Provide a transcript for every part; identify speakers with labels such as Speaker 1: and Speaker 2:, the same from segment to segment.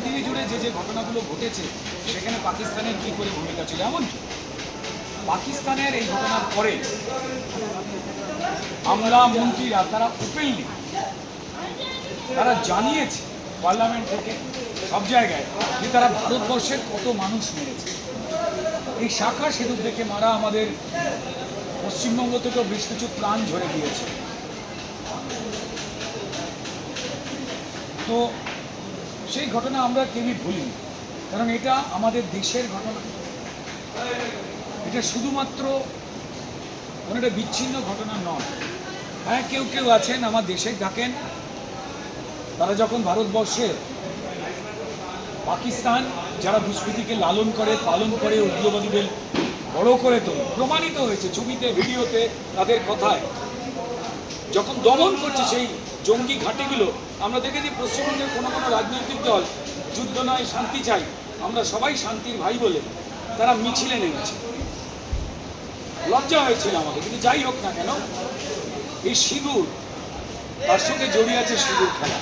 Speaker 1: পৃথিবী জুড়ে যে যে ঘটনাগুলো ঘটেছে, সেখানে পাকিস্তানের কী করে ভূমিকা ছিল? এমন পাকিস্তানের এই ঘটনার পরে আমলা মন্ত্রীরা তারা ওপেনলি তারা জানিয়েছে, পার্লামেন্ট থেকে সব জায়গায়, যে তারা ভারতবর্ষের কত মানুষ মেরেছে। এই শাখা সেতু থেকে মারা আমাদের পশ্চিমবঙ্গ থেকেও বেশ কিছু প্রাণ ঝরে গিয়েছে। তো সেই ঘটনা আমরা কেউই ভুলি কারণ এটা আমাদের দেশের ঘটনা। এটা শুধুমাত্র কোনো একটা বিচ্ছিন্ন ঘটনা নয়। হ্যাঁ কেউ কেউ আছেন, আমার দেশে থাকেন। তারা যখন ভারতবর্ষের পাকিস্তান যারা দুষ্কৃতিকে লালন করে, পালন করে, উগ্রবাদীদের বড় করে তোলে, প্রমাণিত হয়েছে ছবিতে, ভিডিওতে তাদের কথায়, যখন দমন করছে সেই জঙ্গি ঘাঁটিগুলো আমরা দেখেছি পশ্চিমবঙ্গের কোনো কোনো রাজনৈতিক দল যুদ্ধ নয়, শান্তি চাই। আমরা সবাই শান্তির ভাই বলে তারা মিছিলে নেমেছে। লজ্জা হয়েছিল আমাকে কিন্তু যাই হোক না কেন, এই সিঁদুর, তার সঙ্গে জড়িয়ে আছে সিঁদুর খেলা।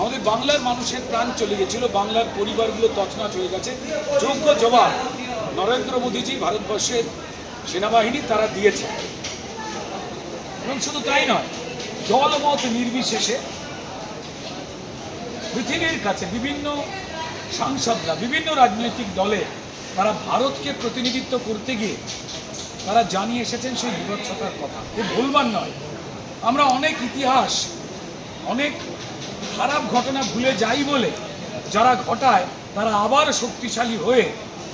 Speaker 1: আমাদের বাংলার মানুষের প্রাণ চলে গেছিল, বাংলার পরিবারগুলো তছনছ হয়ে গেছে। যোগ্য জবাব নরেন্দ্র মোদীজি ভারতবর্ষের সেনাবাহিনী তারা দিয়েছে। এবং শুধু তাই নয় দলমত নির্বিশেষে পৃথিবীর কাছে বিভিন্ন সাংসদরা, বিভিন্ন রাজনৈতিক দলে তারা ভারতকে প্রতিনিধিত্ব করতে গিয়ে তারা জানিয়ে এসেছেন সেই বিভৎসতার কথা। এ ভুলবার নয়। আমরা অনেক ইতিহাস, অনেক খারাপ ঘটনা ভুলে যাই বলে যারা ঘটায়, তারা আবার শক্তিশালী হয়ে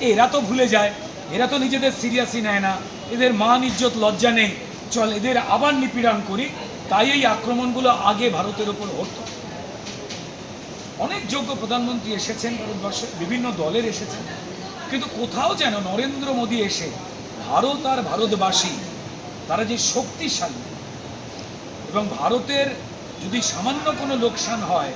Speaker 1: এরা তো ভুলে যায়। এরা তো নিজেদের সিরিয়াসই নেয় না। এদের মান, ইজ্জত, লজ্জা নেই। চল, এদের আবার নিপীড়ন করি। তাই এই আক্রমণগুলো আগে ভারতের ওপর হতো। অনেক যোগ্য প্রধানমন্ত্রী এসেছেন ভারতবর্ষে, বিভিন্ন দলের এসেছেন। কিন্তু কোথাও যেন নরেন্দ্র মোদী এসে ভারত আর ভারতবাসী, তারা যে শক্তিশালী এবং ভারতের যদি সামান্য কোনো লোকসান হয়,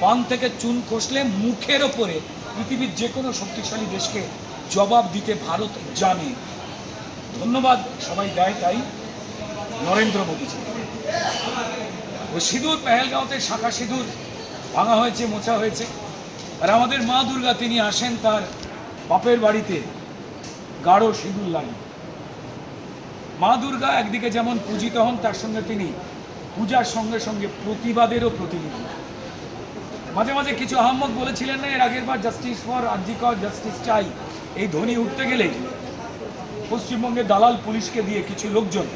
Speaker 1: পান থেকে চুন খসলে মুখের ওপরে পৃথিবীর যে কোনো শক্তিশালী দেশকে জবাব দিতে ভারত জানে। ধন্যবাদ, সবাই দেয় তাই। নরেন্দ্র মোদীজি। ও সিঁদুর, পেহেলগাঁওতে শাখা সিঁদুর ভাঙা হয়েছে, মোছা হয়েছে। আর আমাদের মা দুর্গা, তিনি আসেন তার বাপের বাড়িতে, গাঢ় সিঁদুর লাগিয়ে। মা দুর্গা একদিকে যেমন পূজিত হন, তার সঙ্গে তিনি পূজার সঙ্গে সঙ্গে প্রতিবাদেরও প্রতিনিধি। মাঝে মাঝে কিছু আহম্মদ বলেছিলেন না, এর আগের বার জাস্টিস ফর আর্জিকর জাস্টিস চাই। এই ধ্বনি উঠতে গেলেই পশ্চিমবঙ্গের দালাল পুলিশকে দিয়ে কিছু লোকজন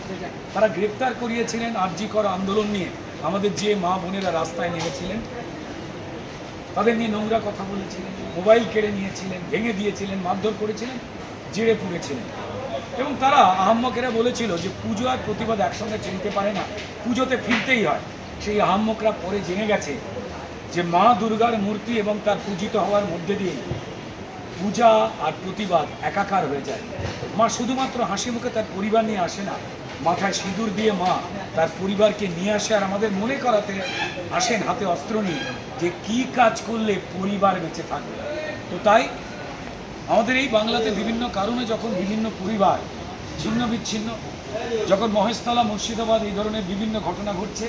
Speaker 1: তারা গ্রেপ্তার করিয়েছিলেন আর্জিকর আন্দোলন নিয়ে। আমাদের যে মা বোনেরা রাস্তায় নেমেছিলেন, তাদের নিয়ে নোংরা কথা বলেছিলেন, মোবাইল কেড়ে নিয়েছিলেন, ভেঙে দিয়েছিলেন, মারধর করেছিলেন জেড়ে পুড়েছিলেন এবং তারা আহম্মকেরা বলেছিল যে পুজো আর প্রতিবাদ একসঙ্গে চিনতে পারে না, পুজোতে ফিরতেই হয়। সেই আহম্মকরা পরে জেনে গেছে যে মা দুর্গার মূর্তি এবং তার পূজিত হওয়ার মধ্যে দিয়ে পূজা আর প্রতিবাদ একাকার হয়ে যায়। মা শুধুমাত্র হাসি মুখে তার পরিবার নিয়ে আসে না, মাথায় সিঁদুর দিয়ে মা তার পরিবারকে নিয়ে আসে আর আমাদের মনে করাতে আসেন হাতে অস্ত্র নিয়ে যে কি কাজ করলে পরিবার বেঁচে থাকবে। তো তাই আমাদের এই বাংলাতে বিভিন্ন কারণে যখন বিভিন্ন পরিবার ছিন্ন বিচ্ছিন্ন, যখন মহেশতলা, মুর্শিদাবাদ এই ধরনের বিভিন্ন ঘটনা ঘটছে,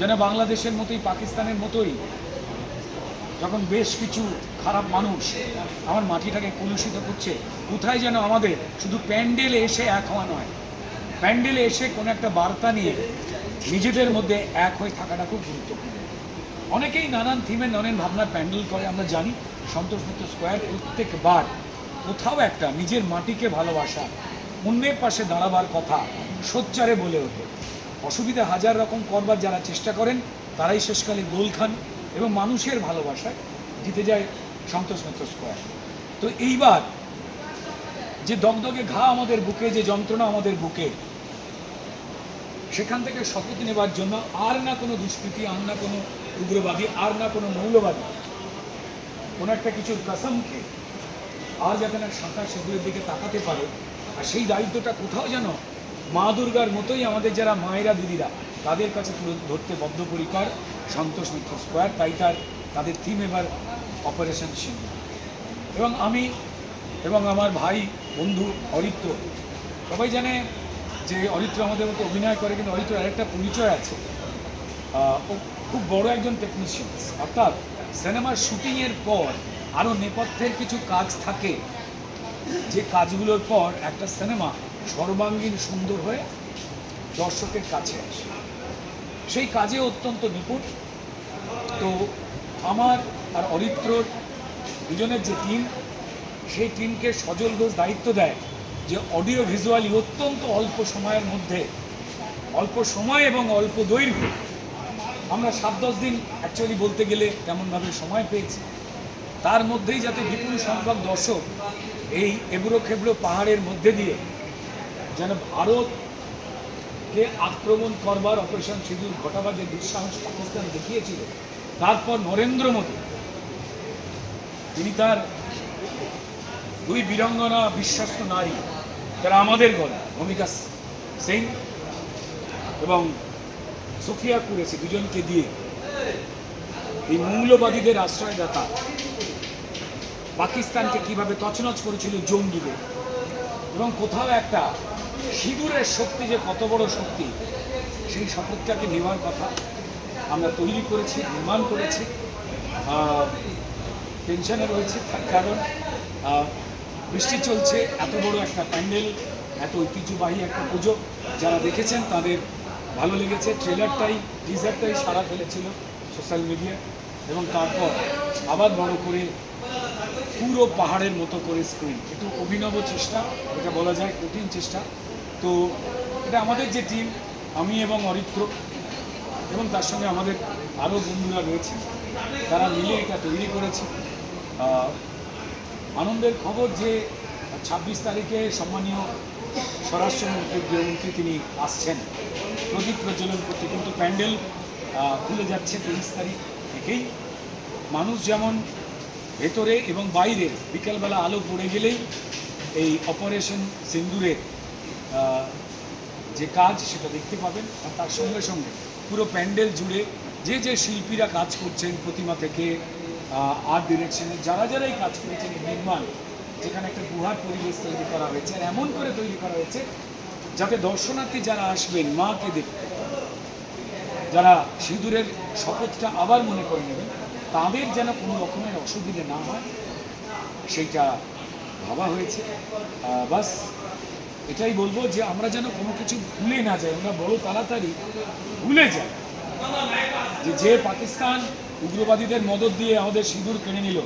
Speaker 1: যেন বাংলাদেশের মতোই, পাকিস্তানের মতোই যখন বেশ কিছু খারাপ মানুষ আমার মাটিটাকে কলুষিত করছে, কোথায় যেন আমাদের শুধু প্যান্ডেলে এসে এক হওয়া নয়। প্যান্ডেলে এসে কোনো একটা বার্তা নিয়ে নিজেদের মধ্যে এক হয়ে থাকাটা খুব গুরুত্বপূর্ণ। অনেকেই নানান থিমে নানান ভাবনার প্যান্ডেল করে, আমরা জানি সন্তোষ মিত্র স্কোয়ার প্রত্যেকবার কোথাও একটা নিজের মাটিকে ভালোবাসা, অন্যের পাশে দাঁড়াবার কথা সোচ্চারে বলে ওঠে। অসুবিধা হাজার রকম করবার যারা চেষ্টা করেন, তারাই শেষকালে গোল খান। এবং মানুষের ভালোবাসায় জিতে যায় সন্তোষ মিত্র স্কোয়ার। তো এইবার যে দগদগে ঘা আমাদের বুকে, যে যন্ত্রণা আমাদের বুকে, সেখান থেকে শপথ নেবার জন্য আর না কোনো দুষ্কৃতি, আর না কোনো উগ্রবাদী, আর না কোনো মৌলবাদী, কোনো একটা কিছুর কসমকে আর যাতে না শাখা সেগুলোর দিকে তাকাতে পারে। আর সেই দায়িত্বটা কোথাও যেন মা দুর্গার মতোই আমাদের যারা মায়েরা দিদিরা, তাদের কাছে তুলে ধরতে বদ্ধপরিকর সন্তোষ মিত্র স্কোয়ার, তাই তার, তাদের থিম এবার অপারেশন সিন্ধু। এবং আমি এবং আমার ভাই, বন্ধু অরিত্র, সবাই জানে যে অরিত্র আমাদের মতো অভিনয় করে, কিন্তু অরিত্র আরেকটা পরিচয় আছে। ও খুব বড় একজন টেকনিশিয়ান অর্থাৎ সিনেমার শুটিংয়ের পর আরও নেপথ্যের কিছু কাজ থাকে। যে কাজগুলোর পর একটা সিনেমা সর্বাঙ্গীন সুন্দর হয়ে দর্শকের কাছে আসে। সেই কাজে অত্যন্ত নিপুণ। তো আমার আর অরিত্রর দুজনের যে টিম, সেই টিমকে সজল ঘোষ দায়িত্ব দেয় যে অডিও ভিজুয়ালি অত্যন্ত অল্প সময়ের মধ্যে, অল্প সময় এবং অল্প দৈর্ঘ্য। আমরা সাত দশ দিন অ্যাকচুয়ালি বলতে গেলে তেমনভাবে সময় পেয়েছি। তার মধ্যেই যাতে বিপুল সংখ্যক দর্শক এই এবড়ো খেবড়ো পাহাড়ের মধ্যে দিয়ে যেন ভারতকে আক্রমণ করবার অপারেশন সিঁদুর ঘটাবার যে দুঃসাহস পাকিস্তান দেখিয়েছিল, তারপর নরেন্দ্র মোদী, তিনি তার দুই বীরাঙ্গনা বিশ্বস্ত নারী যারা আমাদের গল ভূমিকা সিং এবং সোফিয়া কুরেশি দুজনকে দিয়ে এই মৌলবাদীদের আশ্রয়দাতা পাকিস্তানকে কীভাবে তছনছ করেছিল জঙ্গিদের, এবং কোথাও একটা সিঁদুরের শক্তি যে কত বড় শক্তি, সেই শপথটাকে নেওয়ার কথা আমরা তৈরি করেছি, নির্মাণ করেছি। টেনশনে রয়েছে, তার কারণ বৃষ্টি চলছে, এত বড় একটা প্যান্ডেল, এত ঐতিহ্যবাহী একটা পুজো। যারা দেখেছেন তাদের ভালো লেগেছে। ট্রেলারটাই টিজারটাই সারা ফেলেছিল সোশ্যাল মিডিয়া এবং তারপর আবার বড় করে পুরো পাহাড়ের মতো করে স্ক্রিন একটু অভিনব চেষ্টা, এটা বলা যায় কঠিন চেষ্টা। তো এটা আমাদের যে টিম আমি এবং অরিত্র, এবং তার সঙ্গে আমাদের আরও বন্ধুরা রয়েছে। তারা মিলে এটা তৈরি করেছে। আনন্দের খবর যে ছাব্বিশ তারিখে সম্মানীয় স্বরাষ্ট্রমন্ত্রী গৃহমন্ত্রী তিনি আসছেন। প্রদীপ প্রজ্বলন করতে কিন্তু প্যান্ডেল খুলে যাচ্ছে তেইশ তারিখ থেকেই। মানুষ যেমন ভেতরে এবং বাইরে বিকেলবেলা আলো পড়ে গেলেই এই অপারেশন সিন্দুরের যে কাজ সেটা দেখতে পাবেন আর তার সঙ্গে সঙ্গে পুরো প্যান্ডেল জুড়ে যে যে শিল্পীরা কাজ করছেন প্রতিমা থেকে আর্ট ডিরেকশনে যারা যারাই কাজ করেছেন নির্মাণ, যেখানে একটা গুহার পরিবেশ তৈরি করা হয়েছে আর এমন করে তৈরি করা হয়েছে যাতে দর্শনার্থী যারা আসবেন, মাকে দেখতে, যারা সিঁদুরের শপথটা আবার মনে করে নেবেন, তাদের যেন কোনো রকমের অসুবিধে না হয়, সেইটা ভাবা হয়েছে। বাস এটাই বলব যে আমরা যেন কোনো কিছু ভুলে না যাই, আমরা বড় তাড়াতাড়ি ভুলে যাই। যে যে পাকিস্তান উগ্রবাদীদের মদত দিয়ে আমাদের সিঁদুর কিনে নিল,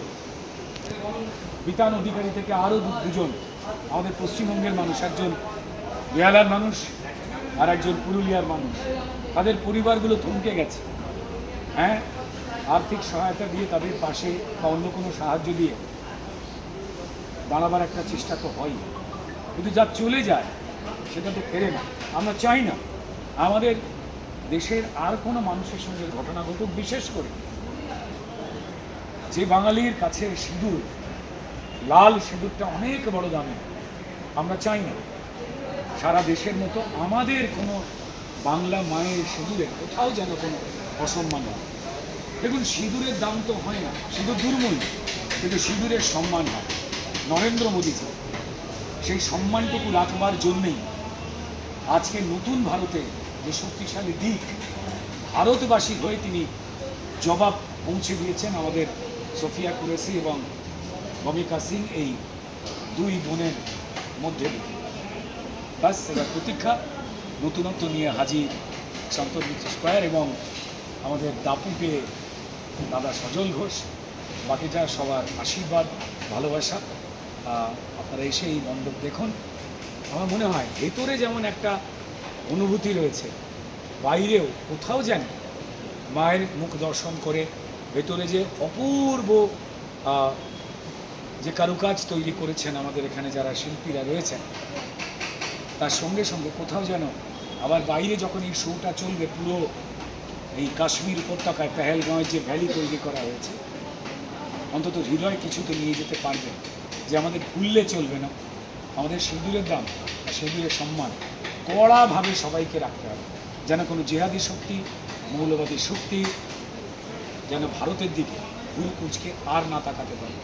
Speaker 1: বিতান অধিকারী থেকে আরও দুজন, আমাদের পশ্চিমবঙ্গের মানুষ, একজন বেহালার মানুষ আর একজন পুরুলিয়ার মানুষ। তাদের পরিবারগুলো থমকে গেছে। হ্যাঁ আর্থিক সহায়তা দিয়ে তাদের পাশে বা অন্য কোনো সাহায্য দিয়ে দাঁড়াবার একটা চেষ্টা তো হয় কিন্তু যা চলে যায়, সেটা তো ফেরে না। আমরা চাই না আমাদের দেশের আর কোনো মানুষের সঙ্গে ঘটনা ঘটুক, বিশেষ করে যে বাঙালির কাছে সিঁদুর, লাল সিঁদুরটা অনেক বড় দামি, আমরা চাই না। সারা দেশের মতো আমাদের কোনো বাংলা মায়ের সিঁদুরে কোথাও যেন কোনো অসম্মান হয়। দেখুন, সিঁদুরের দাম তো হয় না, সিঁদুর দুর্মূল্য, কিন্তু সিঁদুরের সম্মান হয়। নরেন্দ্র মোদীজি সেই সম্মানটুকু রাখবার জন্যেই আজকে নতুন ভারতে যে শক্তিশালী দিক ভারতবাসী হয়ে তিনি জবাব পৌঁছে দিয়েছেন আমাদের সোফিয়া কুরেসি এবং ভূমিকা সিং এই দুই বোনের মধ্যে। ব্যাস এবার প্রতীক্ষা। নতুনত্ব নিয়ে হাজির সন্তর্মিত স্কোয়ার এবং আমাদের দাপুকে দাদা সজল ঘোষ। বাকিটা সবার আশীর্বাদ, ভালোবাসা। আপনারা এসে এই মণ্ডপ দেখুন। আমার মনে হয় ভেতরে যেমন একটা অনুভূতি রয়েছে, বাইরেও কোথাও যেন মায়ের মুখ দর্শন করে, ভেতরে যে অপূর্ব যে কারুকাজ তৈরি করেছেন আমাদের এখানে যারা শিল্পীরা রয়েছেন, তার সঙ্গে সঙ্গে কোথাও যেন আবার বাইরে যখন এই শোটা চলবে পুরো এই কাশ্মীর উপত্যকায়, পেহেলগাঁওয়ের যে ভ্যালি তৈরি করা হয়েছে, অন্তত হৃদয় কিছু তো নিয়ে যেতে পারবে। যে আমাদের ভুললে চলবে না। আমাদের সিঁদুরের দাম সিঁদুরের সম্মান কড়াভাবে সবাইকে রাখতে হবে। যেন কোনো জেহাদি শক্তি, মৌলবাদী শক্তি যেন ভারতের দিকে ভুল কুচকে আর না তাকাতে পারে।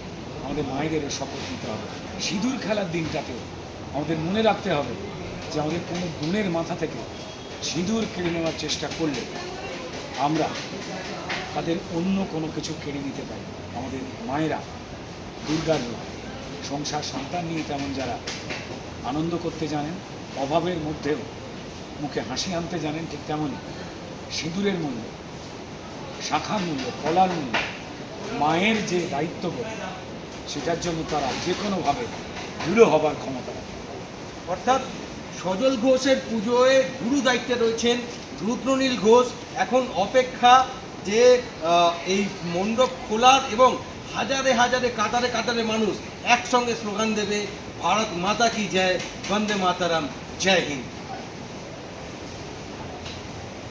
Speaker 1: আমাদের মায়েদের এ শপথ নিতে হবে। সিঁদুর খেলার দিনটাতেও আমাদের মনে রাখতে হবে যে আমাদের কোনো গুণের মাথা থেকে সিঁদুর কেড়ে নেওয়ার চেষ্টা করলে আমরা তাদের অন্য কোনো কিছু কেড়ে নিতে পারি। আমাদের মায়েরা, দুর্গার রূপ সংসার, সন্তান নিয়ে তেমন যারা আনন্দ করতে জানেন, অভাবের মধ্যেও মুখে হাসি আনতে জানেন ঠিক তেমনই। সিঁদুরের মূল্য শাখার মূল্য, কলার মূল্য, মায়ের যে দায়িত্ববোধ, সেটার জন্য তারা যে কোনোভাবে দৃঢ় হবার ক্ষমতা রাখে।
Speaker 2: অর্থাৎ সজল ঘোষের পুজোয় গুরু দায়িত্বে রয়েছেন রুদ্রনীল ঘোষ। এখন অপেক্ষা যে এই মণ্ডপ খোলার এবং হাজারে হাজারে কাতারে কাতারে মানুষ একসঙ্গে স্লোগান দেবে ভারত মাতা কি জয় বন্দে মাতারাম জয় হিন্দ।